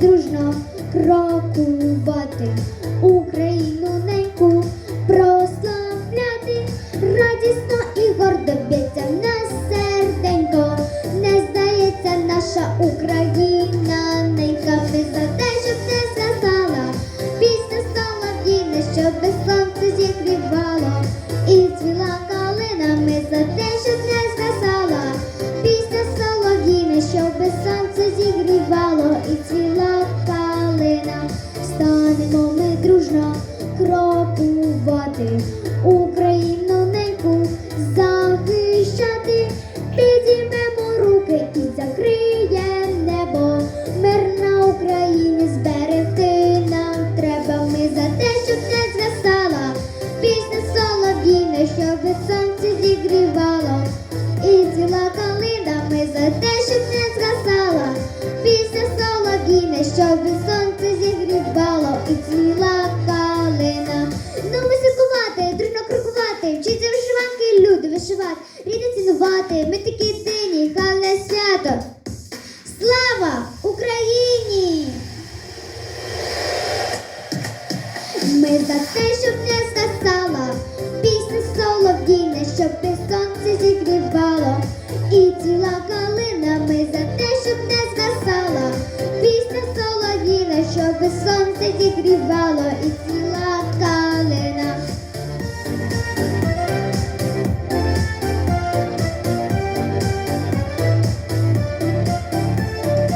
дружно крокувати, Україну неньку прославляти, радісно і гордо б'ється в нас серденько, не здається наша Україна ненька, ми за те, щоб не згасала, пісня солов'їна, щоб без сонця зігрівало, і цвіла калина, ми за те, щоб не згасала, пісня солов'їна, щоб без сонця зігрівало, і цвіла дружно крокувати, Україну неньку захищати, підіймемо руки і закриєм небо, мир на Україні зберегти нам треба. Ми за те, щоб не згасала, пісня солов'їна, щоб від сонця зігрівало, і ціла калина, ми за те, щоб не згасала, пісня солов'їна, щоб від сонця зігрівало, і ціла вишивати, рідне цінувати, ми такі дині, хай свято. Слава Україні! Ми за те, щоб не згасала, пісня солов'їна, щоб без сонця зігрівало, і ціла калина, ми за те, щоб не згасала, пісня солов'їна, щоб без сонця зігрівало, і ціла